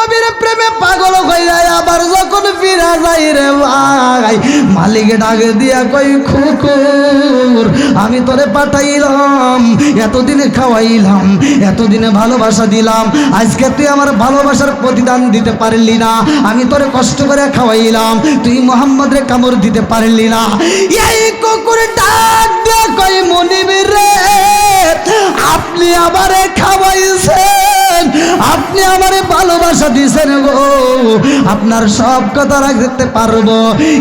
নবীর প্রেমে পাগল হয়ে যায়, আবার যখন ফিরা যায় রে ভাই, মালিক ডাকে দিয়া কই খুকুর, আমি তোরে পাঠাইলাম, এতদিনে খাওয়াইলাম, এতদিনে ভালোবাসা দিলাম, আজকে তুই আমার ভালোবাসার প্রতিদান দিতে পারলি না, আমি তোরে কষ্ট করে খাওয়াইলাম, তুই মোহাম্মদ রে কামড় দিতে পারলি না। এই কুকুর ডাক দিয়া কই মনিবির রে, আপনি আমারে খাওয়াইছেন, আপনি আমারে ভালোবাসা দিয়েছেন গো, আপনার সব কথা রাখতে পারব,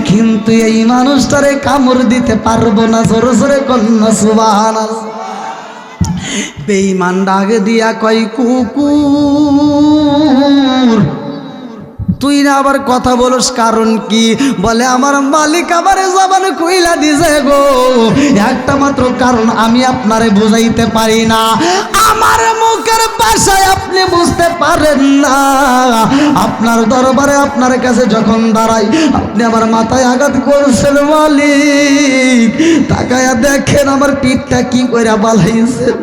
কিন্তু এই মানুষটারে কামড় দিতে পারব না, জোরে জোরে কন্যা সুবাহ বেইমান ডাকে দিয়া কয়, কুকুর তুই না আবার কথা বলস কারণ কি? বলে, আমার মালিক আমার জবান কইলা দিছে গো। একটা মাত্র কারণ আমি আপনারে বুঝাইতে পারি না। আমার মুখের ভাষায় আপনি বুঝতে পারেন না। আপনার দরবারে আপনার কাছে যখন দাঁড়াই, আপনি আমার মাথায় আঘাত করছেন মালিক। তাকায়া দেখেন আমার পিঠটা কি করে বালাইছেন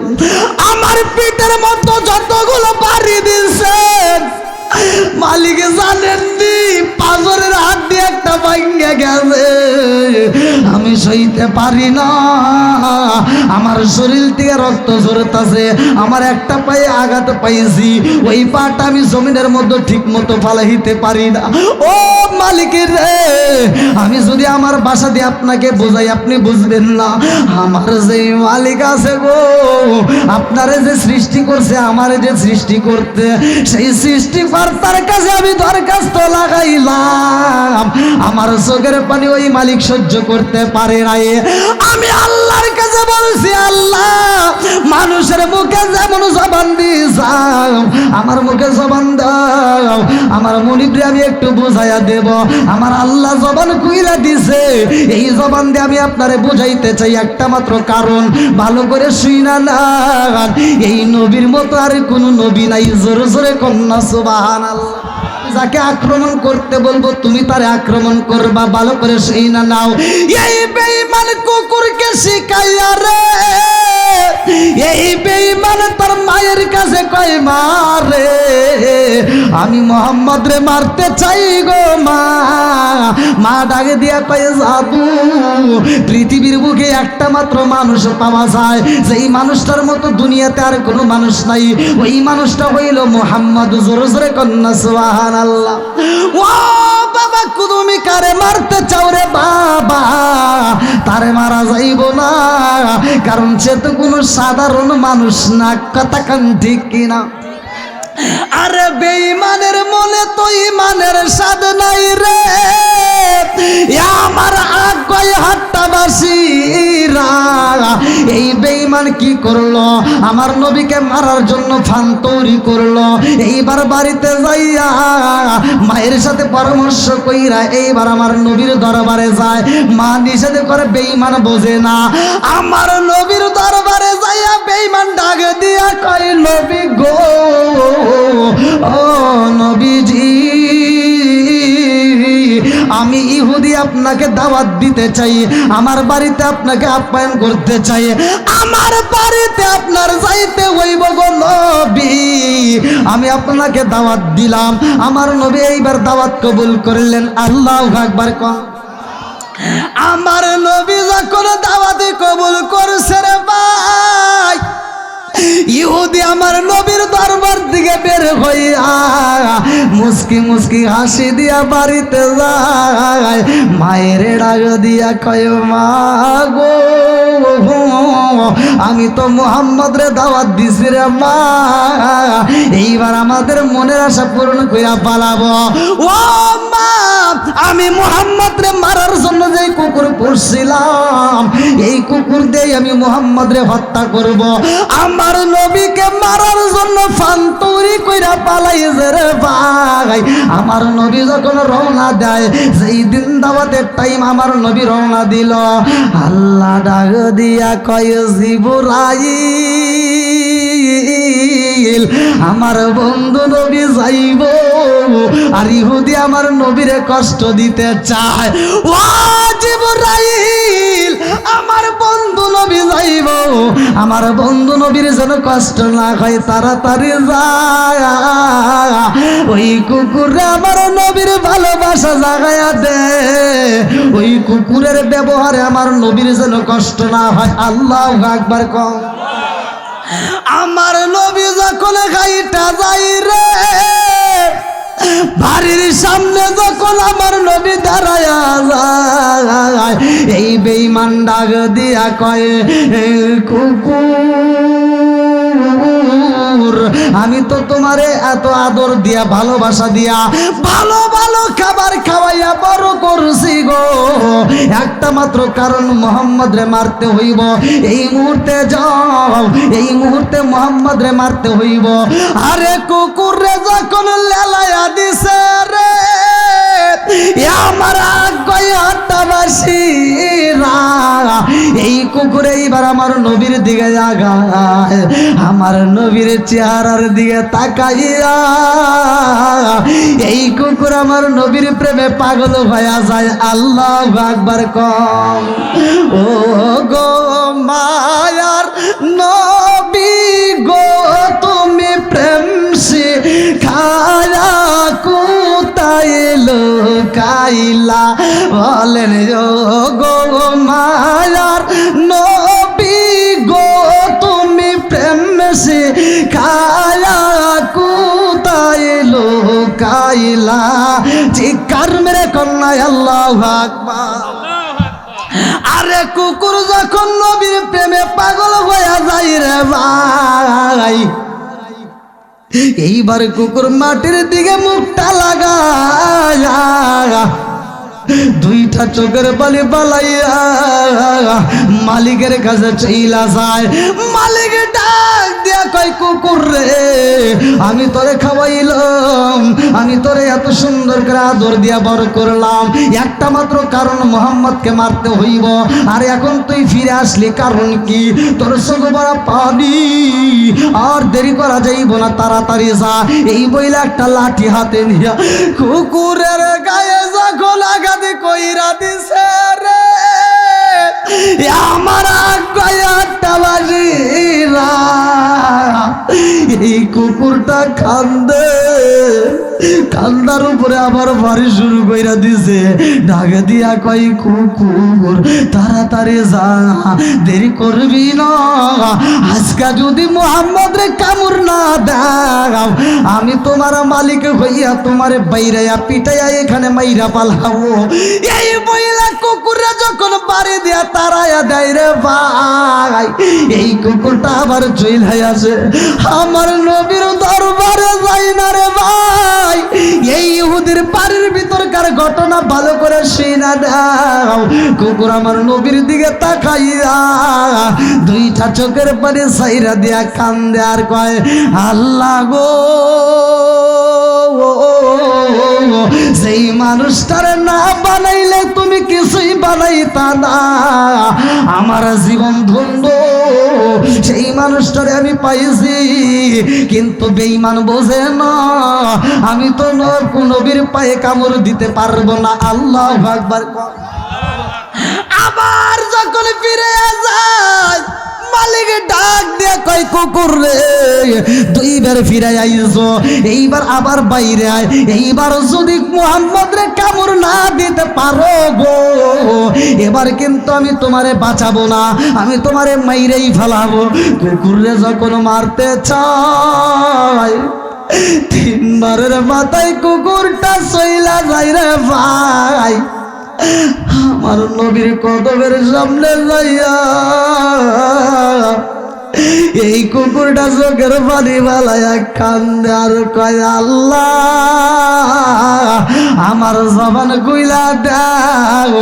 আমার পিঠের মতো যতগুলো বাড়ি দিয়েছেন মালিক জানেননি পাঁচরের হাত দিয়ে একটা ভাঙ্গে গেছে। আমি সইতে পারি না, আমার শরীর থেকে রক্ত ঝরতাছে, আমার একটা পায়ে আঘাত পাইছি, ওই পাটা আমি জমিনের মধ্যে ঠিক মতো ফালাইতে পারি না। ও মালিকের রে, আমি যদি আমার বাসা দিয়ে আপনাকে বোঝাই, আপনি বুঝবেন না, আমার যে মালিক আছে গো, আপনারে যে সৃষ্টি করছে, আমারে যে সৃষ্টি করতে, সেই সৃষ্টি তার কাছে আমি দরখাস্ত লাগাইলাম। আমার চোখের পানি ওই মালিক সহ্য করতে পারে নাই। আমি আল্লাহর কাছে বলছি, আল্লাহ, মানুষের মুখে যেমন জবান দিয়েছাম আমার মুখে জবান দাও, আমার মনিবরে আমি একটু বুঝাইয়া দেব। আমার আল্লাহ জবান কুইলা দিছে, এই জবান দিয়ে আমি আপনারে বুঝাইতে চাই একটা মাত্র কারণ, ভালো করে শুই না এই নবীর মতো আর কোনো নবী নাই, জোরে জোরে কন্যা সুবাহান যাকে আক্রমণ করতে বলব, তুমি তারে আক্রমণ করবা, ভালো করে সেই না নাও। এই বেঈমান কুকুরকে শিখাইয়া রে। এই বেঈমান তার মায়ের কাছে কয় মারে আমি মোহাম্মদ রে মারতে চাই গো, মা। ডাকে দিয়া কয়ে যাবু পৃথিবীর বুকে একটা মাত্র মানুষ পাওয়া যায়। যেই মানুষটার মতো দুনিয়াতে আর কোনো মানুষ নাই। ওই মানুষটা হইল মোহাম্মদ, জোরে জোরে কন্যা সুবাহান আল্লাহ। ও বাবা, কুদুমি কারে মারতে চাও রে বাবা? তারে মারা যাইব না। কারণ সে তো কোনো সাধারণ মানুষ না কথা কান ঠিক কিনা? আরে বেঈমানের মনে তো ইমানের স্বাদ নাই রে। আমার আগায় হাট্টাবাসীরা এই বেঈমান কি করল? আমার নবীকে মারার জন্য ফান তৈরি করল। এইবার বাড়িতে যাইয়া মায়ের সাথে পরামর্শ কইরা এইবার আমার নবীর দরবারে যায়। মা নিষেধ করে বেঈমান বোঝে না। আমার নবীর দরবারে যাইয়া বেঈমান ডাক দিয়া কয়, নবী গো নবীজি, আমি ইহুদি আপনাকে দাওয়াত দিতে চাই, আমার বাড়িতে আপনাকে আপ্যায়ন করতে চাই, আমার বাড়িতে আপনার যাইতে হইব গো নবী। আমি আপনাকে দাওয়াত দিলাম, আমার নবী এইবার দাওয়াত কবুল করলেন, আল্লাহ আকবার কম আমার নবী যখন দাওয়াতে কবুল করছে রে ভাই ইহুদি আমার নবীর দরবার দিকে বের হইয়া মুসকি মুসকি হাসি দিয়া বাড়িতে যায়। মায়ের ডাক দিয়া কয়, মা গো, আমি তো মোহাম্মদ রে দাওয়াত দিছি রে, মা। এইবার আমাদের মনের আশা পূরণ কইরা পালাবো। ও মা! আমি মোহাম্মদ রে মারার জন্য যে কুকুর পুষছিলাম, এই কুকুর দিয়ে আমি মোহাম্মদ রে হত্যা করব। আমার নবীকে মারার জন্য ফান তৈরি কইরা পালাইছে রে ভাই। আমার নবী যখন রওনা দেয় সেই দিন দাওয়াতের টাইম আমার নবী রওনা দিল। আল্লাহ ডাক দিয়া কয় জিবরাই আমার বন্ধু নবী যাইব। আর ইহুদি আমার নবীরে কষ্ট দিতে চায়। ও জিবরাইল, আমার বন্ধু নবী যাইব। আমার বন্ধু নবীর যেন কষ্ট না হয়, তাড়াতাড়ি যায়। ওই কুকুরে আমার নবীর ভালোবাসা জাগায়া দে। ওই কুকুরের ব্যবহারে আমার নবীর যেন কষ্ট না হয়। আল্লাহ একবার কম। আমার নবী যখন গাইটা যাই রে, বাড়ির সামনে যখন আমার নবী দাঁড়ায় এই বেইমান ডাক দিয়া কয় কুকুর আমি তো তোমারে এত আদর দিয়া, ভালোবাসা দিয়া ভালো ভালো খাবার খাওয়াইয়া বড় করছি গো। একটা মাত্র কারণ মোহাম্মদ রে মারতে হইব। এই মুহূর্তে যাও, এই মুহূর্তে মোহাম্মদ রে মারতে হইব। আরে কুকুর রে যখন লেলায়া দিছে রে আমার এই কুকুরে এইবার আমার নবীর দিকে জাগায় আমার নবীর চেহারার দিকে তাকাইয়া, এই কুকুর আমার নবীর প্রেমে পাগল হয়ে যায়, আল্লাহ একবার কম। ও গো মায়ার নবী গো, তুমি প্রেম সে খায়া কোথায় লোকাইলা? বলেন গো মায়ার নবী গো, তুমি প্রেম সে লোকাইলা চিকার মেরে কন্যায় আল্লাহ আকবার। আরে কুকুর যখন নবীর প্রেমে পাগল হয়ে যাই রে ভাই, এইবার কুকুর মাটির দিকে মুখটা লাগায়া দুইটা চোখের বালি বালাইয়া মালিকের কাছে চইলা যায়, মালিক, ডাক দিয়া কয়, কুকুর রে, আমি তোরে খাওয়াইলাম, আমি তোরে এত সুন্দর করে আদর দিয়া বড় করলাম। একটা মাত্র কারণ মোহাম্মদকে মারতে হইব, আর এখন তুই ফিরে আসলি কারণ কি? তোর চোখ বড় পানি, আর দেরি করা যাইব না, তাড়াতাড়ি যা। এই বইলে একটা লাঠি হাতে নিয়া কুকুরের গায়ে যা যখন আঘাতে কইরা দিছে রে। আমার গয়াটা বাজিরা এই কুকুরটা কান্দে কান্দার উপরে আবার বাড়ি শুরু কইরা দিছে। ডাকে দিয়া কই কুকুর, তাড়াতাড়ি যা, দেরি করবি না। আজকে যদি মোহাম্মদ রে কামড় না দাও, আমি তোমার মালিক হইয়া তোমার বাইরাইয়া পিটাইয়া এখানে মাইরা পালাবো। এই মহিলা কুকুরে যখন বাড়ি দিয়া তারাইয়া দেয় রে ভাই, এই কুকুরটা আবার চইল হয়ে আছে। আমার নবীর দরবারে যাই না রে ভাই, এই ইহুদির বাড়ির ভিতরকার ঘটনা ভালো করে শুনা দাও কুকুর আমার নবীর দিকে তাকাইয়া দুইটা চোখের পানি সাইরা দিয়া কান্দে আর কয়, আল্লাহ গো সেই মানুষটারে না বানাইলে তুমি কিছুই বানাইতা না। আমার জীবন ধন্য সেই মানুষটারে আমি পাইছি, কিন্তু বেইমান বোঝে না। আমি তো নবীর পায়ে কামড় দিতে পারব না। আল্লাহ আকবার। আবার যখন ফিরে যায় মালিক ডাক দিয়ে কয়, কুকুর রে দুইবার ফিরে আইছো এইবার আবার বাইরে আয়। এইবার যদি মোহাম্মদ রে কামড় না দিতে পারো গো, এবার কিন্তু আমি তোমারে বাঁচাবো না, আমি তোমারে মাইরেই ফেলাবো। কুকুর রে যখন মারতে চাই তিনবারের মাথায় কুকুরটা সইলা যায় রে ভাই। আমার নবীর কদমের সামনে যাইয়া এই কুকুরটা চোখের পানি বালায়া কান্দে আর কয়, আল্লাহ, আমার জবান কইলা দাও।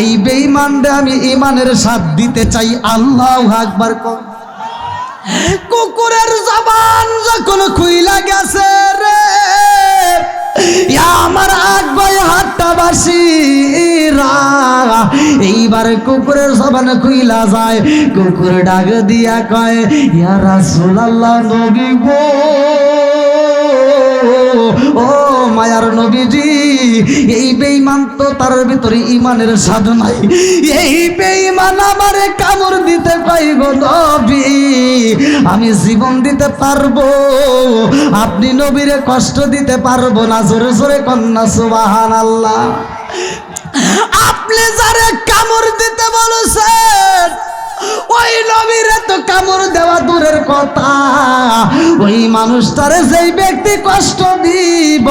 এই বেইমানটা আমি ইমানের সাথ দিতে চাই। আল্লাহ আকবার কর কুকুরের জবান যখন খুইলা গেছে রে আমার আগবাই হাতটা বাসি এইবার কুকুরের সবান খুইলা যায়। কুকুর ডাক দিয়া কয় ইয়ারা সোলাল্লা নবী গো। ও মায়ার নবীজি, এই বেঈমান তো তার ভিতরে ইমানের স্বাদ নাই। এই বেঈমান আমারে কামড় দিতে পাই গো নবী আমি জীবন দিতে পারব, আপনি নবীরে কষ্ট দিতে পারব না, জোরে জোরে কন্যা সুবাহান আল্লাহ আপনি যারে কামড় দিতে বলেছেন ওই নবীরে তো কামড় দেওয়া দূরের কথা। ওই ব্যক্তি কষ্ট দিব,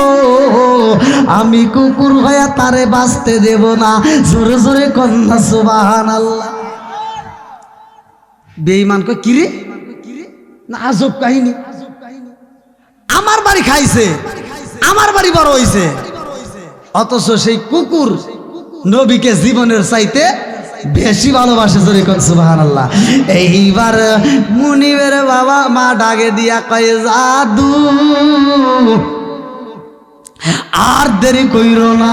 আমি কুকুর হয়ে তারে বাঁচতে দেব না। জোরে জোরে কন্যা সুবাহান আল্লাহ কিরে না, আজব কাহিনী। আমার বাড়ি খাইছে, আমার বাড়ি বড় হইছে। অথচ সেই কুকুর নবীকে জীবনের চাইতে বেশি ভালোবাসে জোরে কোন সুবাহান আল্লাহ এইবার মুনিবের বাবা মা ডাকে দিয়া কয়, জাদু, আর দেরি কইর না।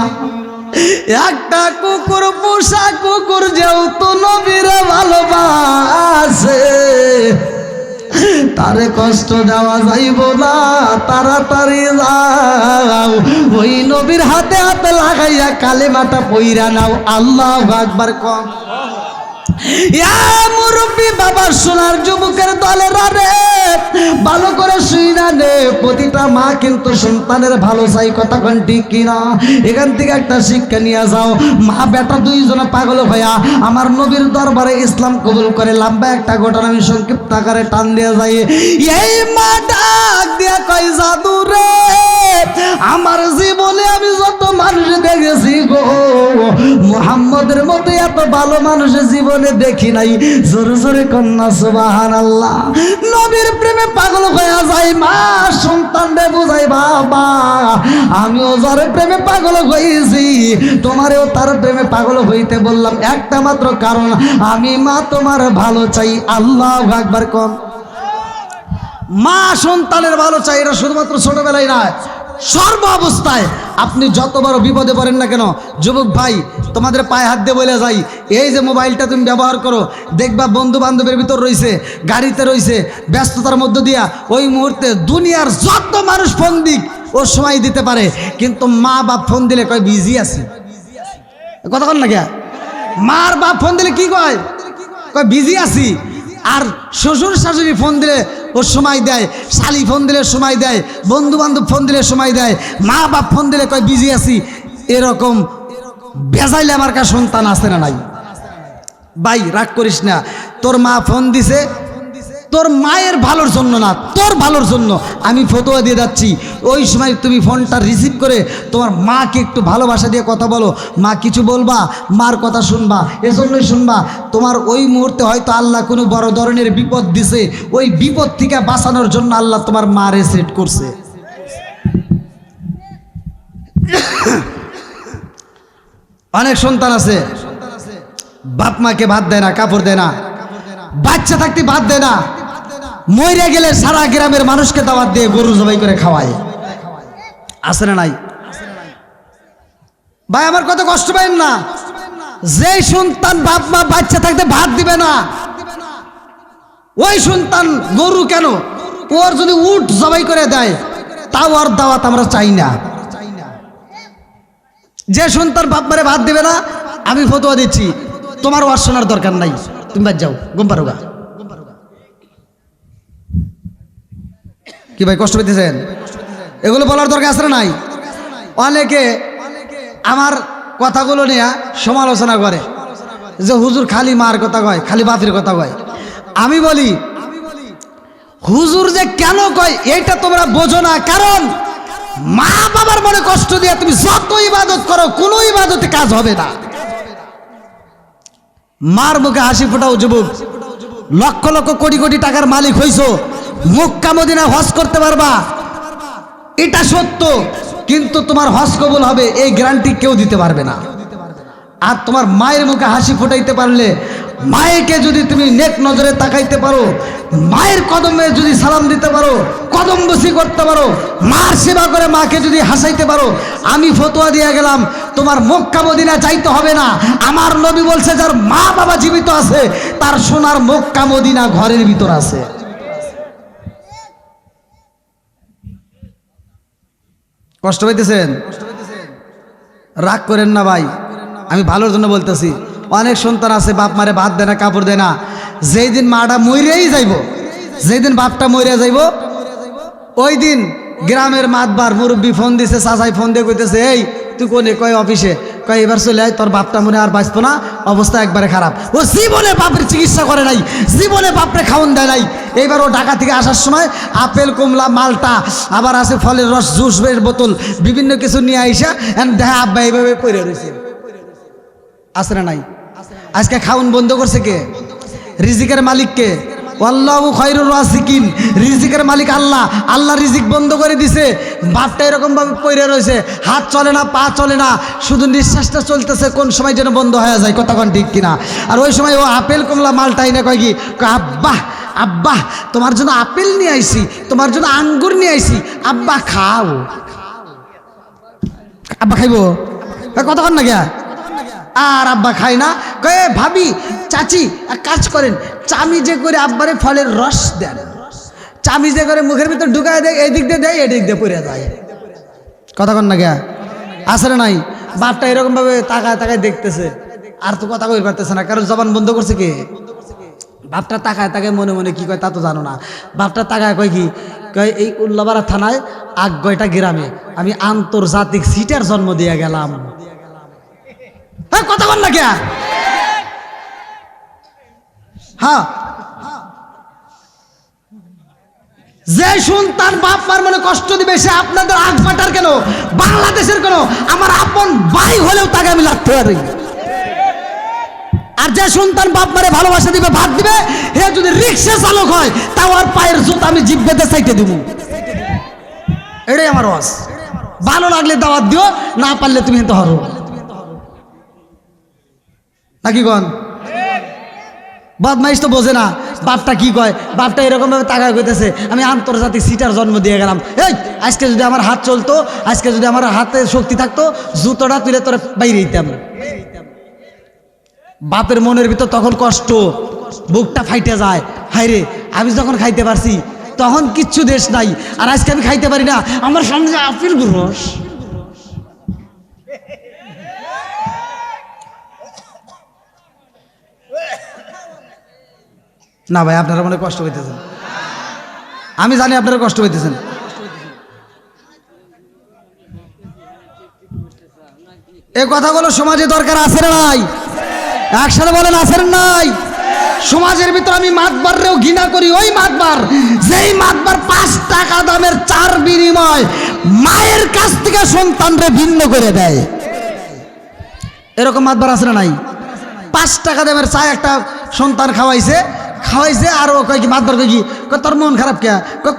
একটা কুকুর, পোষা কুকুর যেহেতু নবীর ভালোবাসে, তারে কষ্ট দেওয়া যাইব না, তাড়াতাড়ি যাও। ওই নবীর হাতে হাতে লাগাইয়া কালেমাটা পইরা নাও। আল্লাহ আকবার কম। মুরব্বী, বাবা সোনার যুবকের ভালো করে শুই না রে প্রতিটা মা কিন্তু সন্তানের ভালো চাই, কথা কোন ঠিক কিনা? এখান থেকে একটা শিক্ষা নিয়ে যাও। মা বেটা পাগল আমার নবীর দরবারে ইসলাম কবুল করে লম্বা একটা ঘটনা আমি সংক্ষিপ্ত আকারে টান দিয়ে যাই। এই মা ডাক দিয়া কয়, জাদু রে, আমার জীবনে আমি যত মানুষ দেখেছি গো। মুহাম্মদের মতো এত ভালো মানুষের জীবনে দেখি নাই। জোরে জোরে কন্যা সুবাহান আল্লাহ নবীর প্রেমে পাগল হয়ে যায় মা সন্তান রে বুঝাই, বাবা, আমিও যার প্রেমে পাগল হয়েছি তোমারেও তার প্রেমে পাগল হইতে বললাম। একটা মাত্র কারণ, আমি মা তোমার ভালো চাই, আল্লাহ একবার কম মা সন্তানের ভালো চাই, এটা শুধুমাত্র ছোটবেলায় নয়। সর্ব অবস্থায় আপনি যত বড় বিপদে পড়েন না কেন, যুবক ভাই, তোমাদের পায়ে হাত দিয়ে বলে যাই। এই যে মোবাইলটা তুমি ব্যবহার করো, দেখবা বন্ধু বান্ধবের ভিতর রয়েছে গাড়িতে রয়েছে ব্যস্ততার মধ্য দিয়া ওই মুহূর্তে দুনিয়ার যত মানুষ ফোন দিক, ও সময় দিতে পারে। কিন্তু মা বাপ ফোন দিলে কয়, বিজি আছে। কথা কন না কে মার বাপ ফোন দিলে কি কয়? কয়, বিজি আছি। আর শ্বশুর শাশুড়ি ফোন দিলে ও সময় দেয়, শালি ফোন দিলে সময় দেয় বন্ধু বান্ধব ফোন দিলে সময় দেয় মা বাপ ফোন দিলে কয়, বিজি আছি। এরকম বেজাইলে আমার কাছে সন্তান আসে না নাই? ভাই, রাগ করিস না। তোর মা ফোন দিছে তোর মায়ের ভালোর জন্য না, তোর ভালোর জন্য আমি ফতোয়া দিয়ে যাচ্ছি। ওই সময় তুমি ফোনটা রিসিভ করে তোমার মাকে একটু ভালোবাসা দিয়ে কথা বলো। মা, কিছু বলবা? মার কথা শুনবা? এজন্যই শুনবা? তোমার ওই মুহূর্তে হয়তো আল্লাহ কোনো বড় ধরনের বিপদ দিছে। ওই বিপদ থেকে বাঁচানোর জন্য আল্লাহ তোমার মারে সেট করছে। অনেক সন্তান আছে। বাপ মাকে ভাত দেয় না, কাপড় দেয় না। বাচ্চা থাকতে ভাত দেয় না। মরে গেলে সারা গ্রামের মানুষকে দাওয়াত দিয়ে গরু জবাই করে খাওয়ায়। আছে না নাই? ভাই, আমার কত কষ্ট পাইন না। যে সন্তান বাপ মা বাচ্চা থাকতে ভাত দিবে না, ওই সন্তান গরু কেন? ওর যদি উট জবাই করে দেয়, তাও আর দাওয়াত আমরা চাই না। যে সন্তান বাপ মারে ভাত দিবে না, আমি ফতোয়া দিচ্ছি তোমার ওয়ার শোনার দরকার নাই। তুমি বাদ যাও পারোগা কি ভাই কষ্ট পেতেছেন? এগুলো বলার দরকার আছে নাই? অনেকে আমার কথাগুলো নিয়ে সমালোচনা করে। যে হুজুর খালি মার কথা কয়, খালি বাপের কথা কয়। আমি বলি, হুজুর যে কেন কয় এইটা তোমরা বোঝো না। কারণ মা বাবার মনে কষ্ট দিয়ে তুমি যত ইবাদত করো, কোনো ইবাদতে কাজ হবে না। মার মুখে হাসি ফোটাও যুবক। লক্ষ লক্ষ কোটি কোটি টাকার মালিক হইছো। মক্কা মদিনা হজ করতে পারবা। এটা সত্য, কিন্তু তোমার হজ কবুল হবে, এই গ্যারান্টি কেউ দিতে পারবে না। আর তোমার মায়ের মুখে হাসি ফোটাইতে পারলে, মায়েকে যদি তুমি নেক নজরে তাকাইতে পারো, মায়ের কদমে যদি সালাম দিতে পারো, কদম বসি করতে পারো, মার সেবা করে মাকে যদি হাসাইতে পারো, আমি ফতোয়া দিয়ে গেলাম, তোমার মক্কা মদিনা চাইতে হবে না। আমার নবী বলছে, যার মা বাবা জীবিত আছে, তার সোনার মক্কা মদিনা ঘরের ভিতর আছে। কষ্ট পাইতেছেন? রাগ করেন না ভাই। আমি ভালোর জন্য বলতেছি। অনেক সন্তান আছে, বাপ মারে ভাত দেয় না, কাপড় দেয় না। যেই দিন মাটা মরেই যাইব, যেই দিন বাপটা মরে যাইব, ওই দিন গ্রামের মাতবার মুরব্বী ফোন দিছে, চাচাই ফোন দিয়ে কইতেছে, এই, তুই কোনে কয় অফিসে? কয়, এবার চলে আয়, তোর বাপটা মনে আর বাঁচবো না। অবস্থা একবারে খারাপ। ও জীবনে বাপের চিকিৎসা করে নাই, জীবনে বাপরে খাওয়ান দেয় নাই। এইবার ও ঢাকা থেকে আসার সময় আপেল কমলা মালটা, আবার আছে ফলের রস জুস এর বোতল, বিভিন্ন কিছু নিয়ে আইসা দেখা আব্বা এইভাবে পড়ে রয়েছে না নাই? আজকে খাউন বন্ধ করছে কে? রিজিকের মালিক কে? আল্লাহু খৈরুর রাসিকিন রিজিকের মালিক আল্লাহ। আল্লাহ রিজিক বন্ধ করে দিছে। বাপটা এরকমভাবে পড়ে রয়েছে। হাত চলে না, পা চলে না। শুধু নিঃশ্বাসটা চলতেছে, কোন সময় যেন বন্ধ হয়ে যায় কতক্ষণ ঠিক কিনা? আর ওই সময় ও আপেল, কমলা মালটাই না কয় কি আব্বাহ আব্বা তোমার জন্য আপেল নিয়ে আইসি তোমার জন্য আঙ্গুর নিয়ে আইসি আব্বা, খাও। আব্বা, খাইবো? কতক্ষণ না গিয়া আর আব্বা খায় না। কয়ে, ভাবি, চাচি, এক কাজ করেন। চামিজে করে আব্বারে ফলের রস দেন। চামিজে করে মুখের ভিতর ঢুকায় দেয়, এদিক দিয়ে দেয়, এদিক দিয়ে পড়ে যায়। কতক্ষণ না গিয়া আসলে নাই? বাপটা এরকম ভাবে তাকায় তাকায় দেখতেছে। আর তো কথা কই পারতেছে না, কারণ জবান বন্ধ করছে কে? বাপটা তাকায় তাকায় মনে মনে কি কয় তা তো জানো না। বাপটা তাকায় কয় কি? কয়, এই উল্লাপাড়া থানায় আগ্গয়টা গ্রামে আমি আন্তর্জাতিক সিটার জন্ম দিয়ে গেলাম। হ্যাঁ কথা বল না হ্যাঁ। যে সন্তান বাপ মার মনে কষ্ট দিবে, সে আপনাদের আগ ফাটার কেন? বাংলাদেশের কেন? আমার আপন ভাই হলেও তাকে আমি লাগতে পারি। আর যে সন্তান বাপ মারে ভালোবাসা দিবে, ভাত দিবে হে যদি রিক্সা চালক হয়, তাও আর পায়ের জুতা আমি জিভ বেঁধে সাইটে দিব। এটাই আমার ওয়াজ। ভালো লাগলে দাওয়াত দিও, না পারলে তুমি তো হরো নাকি গন বদমাইশ তো বোঝে না, বাপটা কি কয়? বাপটা এরকম ভাবে তাকায় কইতেছে, আমি আন্তর্জাতিক সিটার জন্ম দিয়ে গেলাম। এই, আজকে যদি আমার হাত চলতো, আজকে যদি আমার হাতে শক্তি থাকতো, জুতোটা তুলে তোর বাইরে দিতাম বাপের মনের ভিতর তখন কষ্ট, বুকটা ফাইটে যায়। হাইরে আমি যখন খাইতে পারছি, তখন কিচ্ছু দেশ নাই, আর আজকে আমি খাইতে পারি না। আমার সামনে আপিল রস না ভাই, আপনারা মনে কষ্ট পেতেছেন আমি জানি আপনারা কষ্ট পেতেছেন এ কথাগুলো সমাজে দরকার আছে না নাই একসাথে বলেন আছে নাই? সমাজের ভিতর আমি মাতবারেও ঘৃণা করি, ওই মাতবার যেই মাতবার পাঁচ টাকা দামের চার বিনিময় মায়ের কাছ থেকে সন্তানরে ভিন্ন করে দেয়। এরকম মাতবার আছে না নাই? পাঁচ টাকা দামের চা একটা সন্তান খাওয়াইছে খাওয়াইছে আর ও কয় কি মাতবার কয় কি তোর মন খারাপ কে?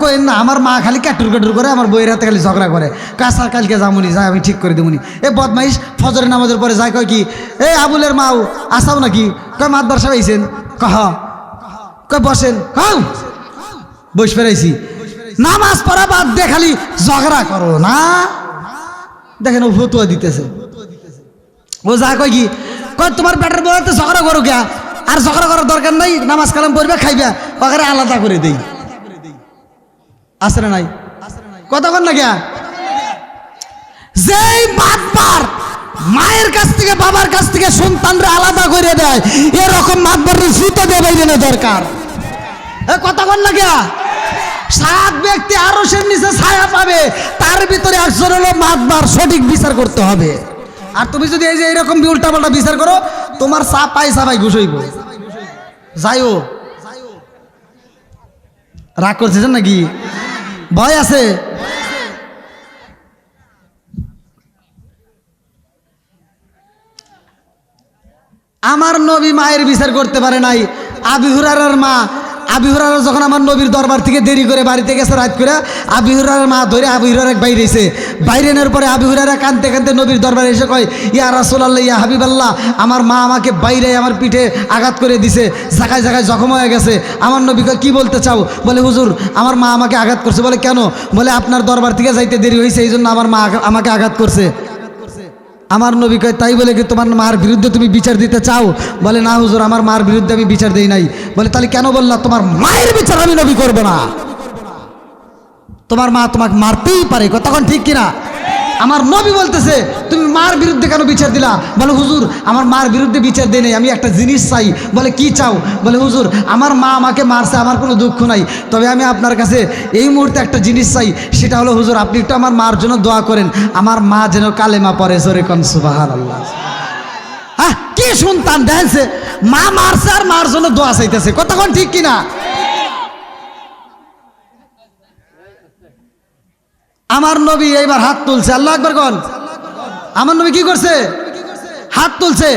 কই না, আমার মা খালি কাটুর কাটুর করে আমার বইয়ের হাতে খালি ঝগড়া করে। কাঁচা কালকে যামুনি যাই আমি ঠিক করে দেবুনি এ বদমাইশ, ফজরের নামাজের পরে যায় কয় কি, এ আবুলের মাও, আসাও নাকি? কয়, মাতবার সাহেব আইছেন কহ কয়, বসেন। কাউ বস ফেরাইছি। নামাজ পড়া বাদ দিয়ে খালি ঝগড়া করো না। দেখেন ও ফতুয়া দিতেছে। ও যা কয় কি, কয়, তোমার পেটের বলতে ঝগড়া করো কে? আর ঝগড়া করার দরকার নাই, নামাজ কালাম পড়বে, খাইবে। ওখানে আলাদা করে দেই। না নাই। কতক্ষণ না কে? যেই মাতবার মায়ের কাছ থেকে, বাবার কাছ থেকে সন্তানরা আলাদা করে দেয়, এরকম মাতবার জুতো দেবে না দরকার। এ কতক্ষণ না গিয়া সাত ব্যক্তি আরও সে নিচে ছায়া পাবে, তার ভিতরে একজন হলো মাতবার, সঠিক বিচার করতে হবে। আর তুমি যদি এই যে এরকম উল্টা পাল্টা বিচার করো তোমার চা পাই চা পাই ঘুষ হইব। যাইও। রাগ করছিস নাকি? ভয় আছে? আমার নবী মায়ের বিচার করতে পারে নাই। আবি হুরার মা আবি যখন আমার নবীর দরবার থেকে দেরি করে বাড়িতে গেছে রাত করে আবি হুরার মা ধরে আবি হুরার বাইরে এসে বাইরে এনের পরে আবি হুরারা কানতে কানতে নবীর দরবারে এসে কয় ইয়া রাসুলাল্লাহ ইয়া হাবিবাল্লাহ আমার মা আমাকে বাইরে আমার পিঠে আঘাত করে দিছে জায়গায় জায়গায় জখম হয়ে গেছে। আমার নবী কয়, কি বলতে চাও? বলে হুজুর আমার মা আমাকে আঘাত করছে। বলে কেন? বলে আপনার দরবার থেকে যাইতে দেরি হয়েছে এই জন্য আমার মা আমাকে আঘাত করছে। আমার নবী কয়, তাই বলে কি তোমার মার বিরুদ্ধে তুমি বিচার দিতে চাও? বলে, না হুজুর, আমার মার বিরুদ্ধে আমি বিচার দিই নাই। বলে, তাহলে কেন বললা, তোমার মায়ের বিচার আমি নবী করব না? তোমার মা তোমাকে মারতেই পারে তখন ঠিক কিনা? আমার নবী বলতেছে, তুমি মার বিরুদ্ধে কেন বিচার দিলা? বলে, হুজুর, আমার মার বিরুদ্ধে বিচার দেয় নেই। আমি একটা জিনিস চাই। বলে, কি চাও? বলে, হুজুর, আমার মা আমাকে মারছে, আমার কোনো দুঃখ নাই। তবে আমি আপনার কাছে এই মুহূর্তে একটা জিনিস চাই, সেটা হলো, হুজুর, আপনি একটু আমার মার জন্য দোয়া করেন। আমার মা যেন কালেমা পড়ে, জোরে কন সুবাহান আল্লাহ হ্যাঁ কি শুনতাম দেখছে মা মারছে আর মার জন্য দোয়া চাইতেছে। কতক্ষণ ঠিক কিনা? আমার নবী এইবার হাত তুলছে, আল্লাহ একবার কন? আমার নবী কি করছে? হাত তুলছে।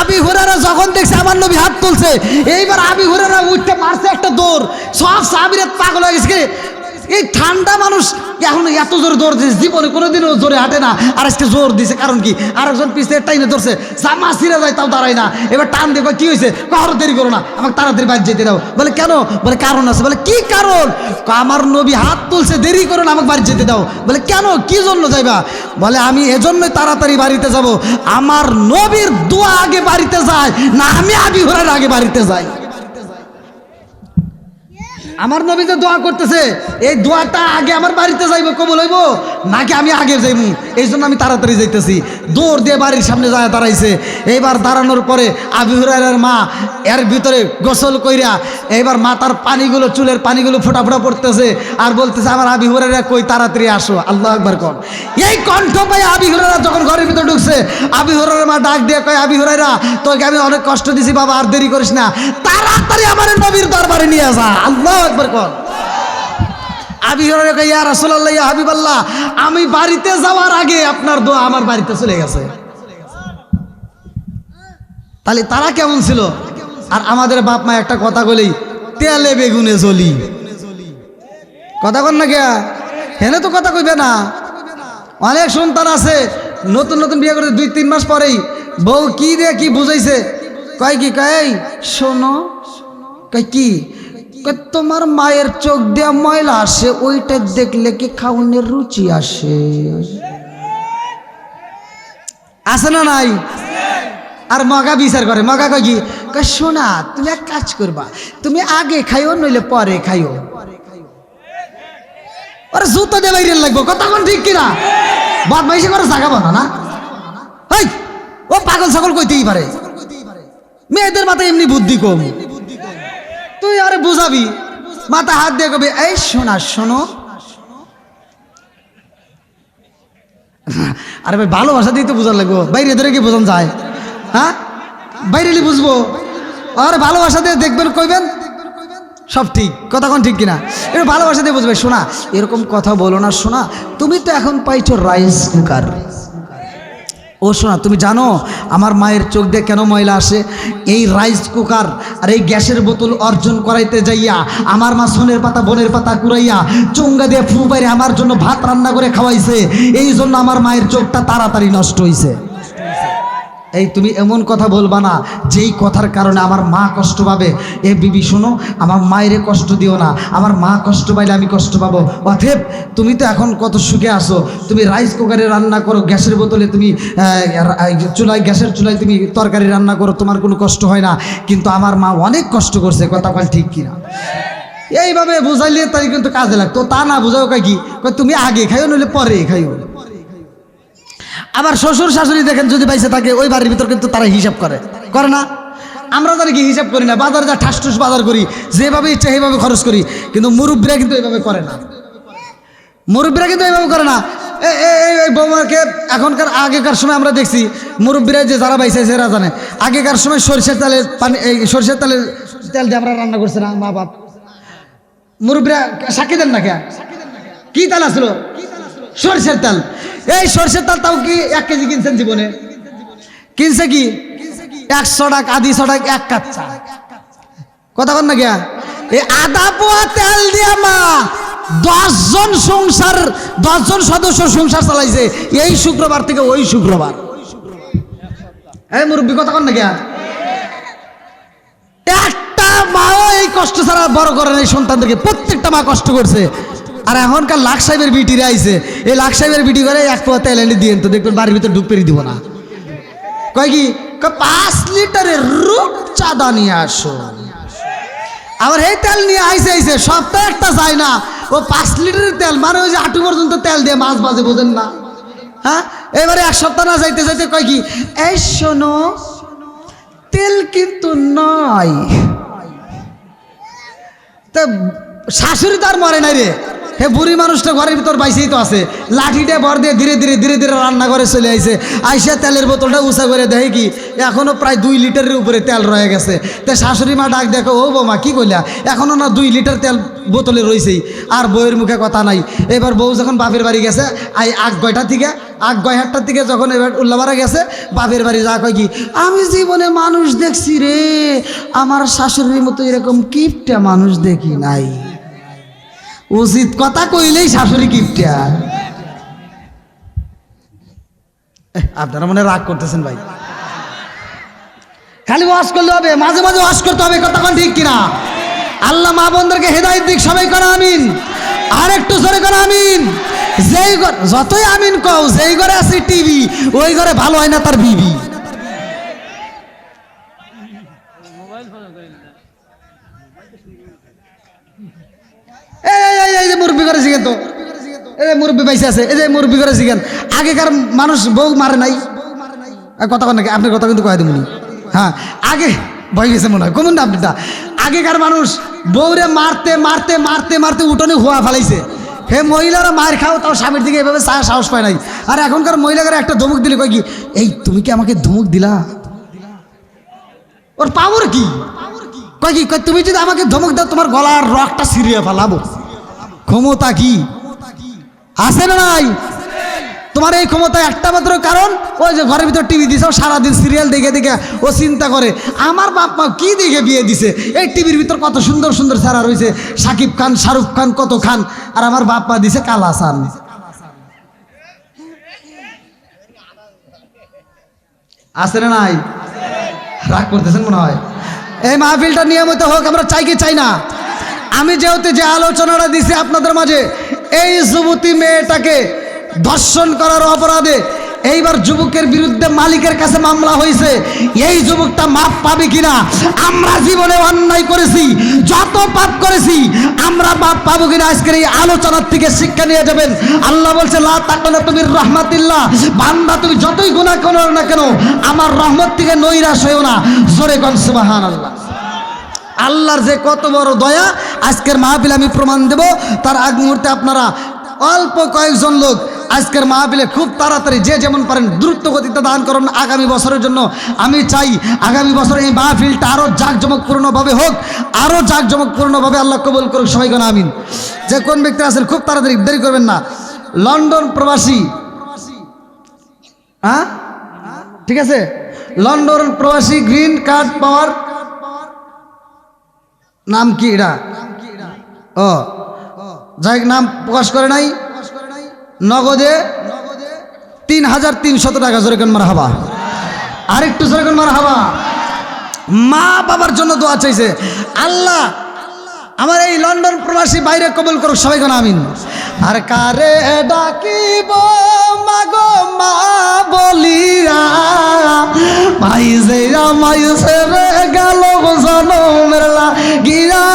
আবি হুরারা যখন দেখছে আমার নবী হাত তুলছে, এইবার আবি হুরারা উঠতে মারছে একটা দৌড়। সব সাবিরে পাগল হয়ে গেছে এই ঠান্ডা মানুষ এখন এত জোরে দৌড় দিয়েছে জীবনে কোনোদিনও জোরে হাঁটে না। আর আজকে জোর দিছে কারণ কি? আরেকজন পিছিয়ে টাইনে ধরছে জামা ছিঁড়ে যায় তাও দাঁড়ায় না। এবার টান কয়, কি হয়েছে কারও দেরি করো না আমাকে তাড়াতাড়ি বাদ যেতে দাও। বলে কেন? বলে কারণ আছে। বলে কি কারণ? আমার নবী হাত তুলছে দেরি করো না আমাকে বাড়ি যেতে দাও। বলে কেন? কি জন্য যাইবা? বলে আমি এজন্যই তাড়াতাড়ি বাড়িতে যাব। আমার নবীর দোয়া আগে বাড়িতে যায় না আমি আবি ঘোরার আগে বাড়িতে যাই। আমার নবী যে দোয়া করতেছে, এই দোয়াটা আগে আমার বাড়িতে যাইব, কবল হইব? নাকি আমি আগে যাইব এই জন্য আমি তাড়াতাড়ি যাইতেছি। দৌড় দিয়ে বাড়ির সামনে যায় দাঁড়াইছে। এইবার দাঁড়ানোর পরে আবি হুরাইরার মা এর ভিতরে গোসল কইরা, এইবার মাথার পানিগুলো, চুলের পানিগুলো ফোটা ফোটা পড়তেছে আর বলতেছে, আমার আবি হুরাইরা কই? তাড়াতাড়ি আসো। আল্লাহ একবার কন। এই কণ্ঠ পাই আবি হুরাইরা যখন ঘরের ভিতরে ঢুকছে, আবি হুরাইরা মা ডাক দিয়ে কয়, আবি হুরাইরা তোকে আমি অনেক কষ্ট দিছি, বাবা, আর দেরি করিস না। তাড়াতাড়ি আমার নবীর দরবারে নিয়ে যা। আল্লাহ একবার কন হুরাইরা ইয়া হাবিবাল্লাহ, আমি বাড়িতে যাওয়ার আগে আপনার দোয়া আমার বাড়িতে চলে গেছে। তাহলে তারা কেমন ছিল? আর আমাদের বাপ মা একটা কথা বলেই তেলে বেগুনে জ্বলি কথা কন না কে হেনে তো কথা কইবে না। অনেক সন্তান আছে, নতুন নতুন বিয়ে করে দুই তিন মাস পরেই বউ কি দিয়ে কি বুঝাইছে? কয় কি, কয় শোনো। কয়, কি? তোমার মায়ের চোখ দিয়ে ময়লা আসে, ওইটা দেখলে কি খাওয়ানোর রুচি আসে? আছে না নাই? আর মগা বিচার করে, মগা কি শোনা, তুমি এক কাজ করবা, তুমি আগে খাইও, নইলে পরে খাইও। আরে জুতো দিয়ে বাইরে লাগবো কতক্ষণ ঠিক কিনা? বদমাইশি করে জাগাবো না? না ও পাগল ছাগল কইতেই পারে। মেয়েদের মাথায় এমনি বুদ্ধি কম। তুই আরে বুঝাবি? মাথা হাত দিয়ে কবি, এই শোনা, শোনো। আরে ভাই ভালোবাসা দিয়ে তো বোঝার লাগবো। বাইরে ধরে কি বোঝান যায়? হ্যাঁ? বাইরে বুঝব। আর ভালোবাসা দিয়ে দেখবেন, কইবেন? সব ঠিক। কথা কোন ঠিক কিনা? এটা ভালোবাসা দিয়ে বুঝবে, শোনা, এরকম কথা বলো না, শোনা। তুমি তো এখন পাইছো রাইস কুকার ও শোনা, তুমি জানো আমার মায়ের চোখ দিয়ে কেন ময়লা আসে? এই রাইস কুকার আর এই গ্যাসের বোতল অর্জন করাইতে যাইয়া, আমার মা সোনের পাতা, বনের পাতা কুড়াইয়া চুঙ্গা দিয়ে ফু আমার জন্য ভাত রান্না করে খাওয়াইছে, এই জন্য আমার মায়ের চোখটা তাড়াতাড়ি নষ্ট হইছে। এই তুমি এমন কথা বলবা না, যেই কথার কারণে আমার মা কষ্ট পাবে। এ বিবি, শোনো, আমার মায়েরে কষ্ট দিও না। আমার মা কষ্ট পাইলে আমি কষ্ট পাবো। অথেব, তুমি তো এখন কত সুখে আসো তুমি রাইস কুকারে রান্না করো, গ্যাসের বোতলে তুমি চুলায়, গ্যাসের চুলায় তুমি তরকারি রান্না করো, তোমার কোনো কষ্ট হয় না। কিন্তু আমার মা অনেক কষ্ট করছে, কথা কল ঠিক কিনা? এইভাবে বুঝাইলে তাই কিন্তু কাজে লাগতো। তা না বুঝাও কি? তুমি আগে খাইও, নইলে পরে খাইও। আবার শ্বশুর শাশুড়ি দেখেন যদি বাইসে থাকে, ওই বাড়ির ভিতর কিন্তু তারা হিসাব করে। করে না? আমরা তারা কি হিসাব করি না, বাজারে যা ঠাস ঠুস বাজার করি, যেভাবে ইচ্ছা সেইভাবে খরচ করি, কিন্তু মুরব্বীরা কিন্তু এইভাবে করে না। মুরব্বীরা কিন্তু এইভাবে করে না। এই বৌমাকে এখনকার, আগেকার সময় আমরা দেখছি, মুরব্বীরা যে যারা বাইছে সেরা জানে। আগেকার সময় সরিষার তেলের পানি, এই সরিষার তেলের তেল দিয়ে আমরা রান্না করছি না মা বাপ। মুরব্বীরা সাক্ষী দেন না কে? কি তাল আসলো সরষের তেল। এই সরষের তেল তাও কি এক কেজি কিনছেন জীবনে? কিনছে কি? একশো টাকা আদিশো টাকা, এক কাচ্চা। কথা বল না গিয়া? এই আদা, পোয়া, তেল দিয়া মা, দশজন সংসার, দশজন সদস্য সংসার চালাইছে। এই শুক্রবার থেকে ওই শুক্রবার। এই মুরব্বী, কথা কন না গিয়া? একটা মাও এই কষ্ট ছাড়া বড় করে এই সন্তানদেরকে। প্রত্যেকটা মা কষ্ট করছে। আর এখনকার লাখ সাহেবের বিটিরে আইছে। এই লাখ সাহেবের বিটি করে এক পোয়া তেল এনে দিয়েন তো দেখবেন বাড়ির ভিতরে ঢুক পেরিয়ে দিব না। কয় কি? পাঁচ লিটারের রূপ চাঁদা নিয়ে আসো। আবার এই তেল নিয়ে আইসে আইসে সপ্তাহে একটা যায় না। ও পাঁচ লিটারের তেল মানে ওই যে আটু পর্যন্ত তেল দিয়ে মাছ বাজে বোঝেন না? হ্যাঁ? এবারে এক সপ্তাহ না যাইতে যাইতে কয় কি? এই শোনো, তেল কিন্তু নয়। তা শাশুড়ি তো আর মরে নাই রে। হে বুড়ি মানুষটা ঘরের ভিতর বাইসেই তো আছে। লাঠিটা ভর দিয়ে ধীরে ধীরে ধীরে ধীরে রান্না করে চলে আইছে। আইসা তেলের বোতলটা উঁচা করে দেখে কি? এখনও প্রায় দুই লিটারের উপরে তেল রয়ে গেছে। তা শাশুড়ি মা ডাক দেখো, ও বৌমা, কি কইলা? এখনও না দুই লিটার তেল বোতলে রয়েছেই আর বউয়ের মুখে কথা নাই। এবার বউ যখন বাপের বাড়ি গেছে, আই আগ গয়টা থেকে, আগ গয়হাটটার থেকে যখন এবার উল্লাবাড়া গেছে, বাপের বাড়ি যা কয় কি, আমি জীবনে মানুষ দেখছি রে। আমার শাশুড়ির মতো এরকম কিপটা মানুষ দেখি নাই। উচিত কথা কইলেই শাশুড়ি কিপটা। আপনারা মনে রাগ করতেছেন ভাই। খালি ওয়াশ করলে হবে, মাঝে মাঝে ওয়াশ করতে হবে কোন ঠিক কিনা? আল্লাহ মা বোনদেরকে হেদায়ত দিক, সবাই করে আমিন। আর একটু জোরে করে আমিন। যেই ঘর যতই আমিন কও, যেই ঘরে আছে টিভি, ওই ঘরে ভালো হয় না তার বিবি। এই যে মুরব্বী করে শিখেন তো। এই যে মুরব্বী বাইসে আছে, এই যে মুরব্বী করে শিখেন আগেকার মানুষ বউ মারে নাই। কথা কন নাকি? আপনার কথা কিন্তু কয়ে দেবনি হ্যাঁ আগে ভয় গেছে মনে হয়। কমন না আপনিটা আগেকার মানুষ বউরে মারতে মারতে মারতে মারতে উঠোনে হুয়া ফেলাইছে। হে মহিলারা মার খাও, তাও স্বামীর দিকে এভাবে সাহস পায় নাই। আর এখনকার মহিলারা একটা ধমক দিলে কয় কি, এই, তুমি কি আমাকে ধমক দিলা? ওর পাওয়ার কি? কয় কি তুমি যদি আমাকে ধমক দাও, তোমার গলার রকটা সিরিয়ে ফেলাবো। ক্ষমতা কি? আছে না নাই? তোমার এই ক্ষমতা একটা মাত্র কারণ, ওই যে ঘরের ভিতর টিভি দিছে সারাদিন সিরিয়াল দেখে দেখে ও চিন্তা করে, আমার বাপ মা কি দেখে বিয়ে দিছে? এই টিভির ভিতর কত সুন্দর সুন্দর সারা রয়েছে, সাকিব খান, শাহরুখ খান, কত খান, আর আমার বাপ মা দিছে কালাসান আছে না নাই? রাগ করতেছেন মনে হয়? এই মাহফিলটা নিয়মিত হোক, আমরা চাই কি চাই না। আমি যেহেতু যে আলোচনাটা দিছি আপনাদের মাঝে, এই যুবতী মেয়েটাকে ধর্ষণ করার অপরাধে এইবার যুবকের বিরুদ্ধে মালিকের কাছে মামলা হয়েছে, এই যুবকটা মাপ পাবে কিনা? আমরা জীবনে অন্যায় করেছি, যত পাপ করেছি, আমরা মাপ পাবো কিনা? আজকের এই আলোচনার থেকে শিক্ষা নিয়ে যাবেন। আল্লাহ বলছে, লা তুমি রহমাতিল্লাহ, বান্দা তুমি যতই গুনাহ করো না কেন, আমার রহমত থেকে নৈরাশ হয়েও না। জোরে কন সুবহানাল্লাহ। আল্লাহর যে কত বড় দয়া, আজকের মাহফিল আমি প্রমাণ দেব। তার আগ মুহূর্তে আপনারা অল্প কয়েকজন লোক আজকের মাহফিলে খুব তাড়াতাড়ি যে যেমন পারেন দ্রুত গতিতে দান করুন আগামী বছরের জন্য। আমি চাই আগামী বছর এই মাহফিলটা আরও জাঁকজমকপূর্ণভাবে হোক আরও জাঁকজমকপূর্ণভাবে আল্লাহ কবুল করুক, সবাই কেন আমিন। যে কোন ব্যক্তি আছেন, খুব তাড়াতাড়ি, দেরি করবেন না। লন্ডন প্রবাসী। হ্যাঁ? ঠিক আছে? লন্ডন প্রবাসী, গ্রিন কার্ড পাওয়ার নাম কি এটা? ও, যাই নাম প্রকাশ করে নাই। নগদে তিন হাজার তিনশত টাকা জোরেকন মারা হাবা আরেকটু জোরেকন মারা হাবা মা বাবার জন্য দোয়া চাইছে। আল্লাহ, আমার এই লন্ডন প্রবাসী বাইরে কবল করুক সবাই কেন আমিন। আর কারে ডাকিব? মাগো মা বলিয়া। ভাই যে আমায় ছেড়ে গেল জনমের গিয়া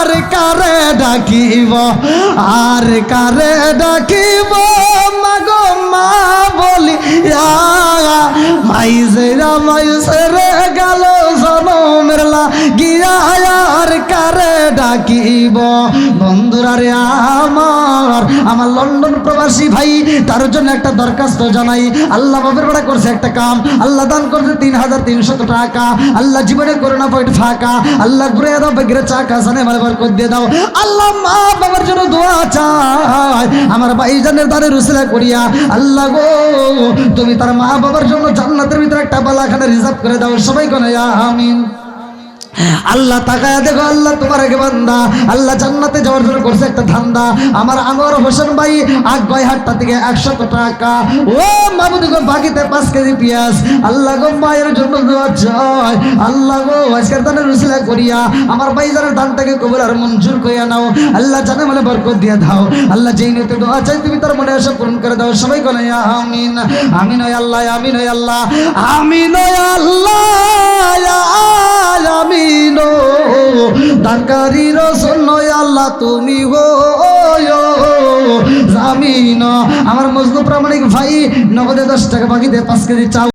আর কারে ডাকিব? আর কারে ডাকিব? মাগো মা বলিয়া। ভাই যে আমায় ছেড়ে গেল জনমের গিয়া আর কারে ডাকিব। বন্ধুরা রে আমার আমার লন্ডন প্রবাসী ভাই, তার জন্য একটা দরখাস্ত জানাই। আল্লাহ বাবের বেড়া করছে একটা কাম। আল্লাহ দান করছে তিন হাজার তিনশত টাকা। আল্লাহ জীবনে করোনা পয়েন্ট ফাঁকা। আল্লাহ ঘুরে দাও, বেগরে চাকা সানে মারে বার করে দিয়ে দাও। আল্লাহ মা বাবার জন্য দোয়া চাই। আমার ভাইজানের দ্বারে রুসিলা করিয়া, আল্লাহ গো, তুমি তার মা বাবার জন্য জান্নাতের ভিতরে একটা বালাখানা রিজার্ভ করে দাও। সবাই কোন আমিন আল্লাহ তাকায় দেখো, আল্লাহ তোমার আগে বান্দা। আল্লাহ জান্নাতে যাওয়ার জন্য করছে একটা ধান্দা। আমার আনোয়ার হোসেন ভাই, আগ হাটটা থেকে একশত টাকা। ও মামুদি গো, বাকিতে পাঁচ কেজি পেঁয়াজ। আল্লাহ গো, মায়ের জন্য দোয়া চাই আল্লাহ গো, আজকের দানের রুসিলা করিয়া আমার ভাই জানের দানটাকে কবুল আর মঞ্জুর করিয়া নাও। আল্লাহ জানে মানে বরকত দিয়ে দাও। আল্লাহ যেই নিতে দোয়া চাই, তুমি তার মনে আশা পূরণ করে দাও। সবাই কোন আমিন আমিন ওই আল্লাহ, আমিন ওই আল্লাহ, আমিন ওই আল্লাহ আমিন দানকারীর জন্য আল্লাহ তুমি আমিন আমার মজনু প্রামাণিক ভাই নগদে দশ টাকা বাকিতে পাঁচ কেজি চাল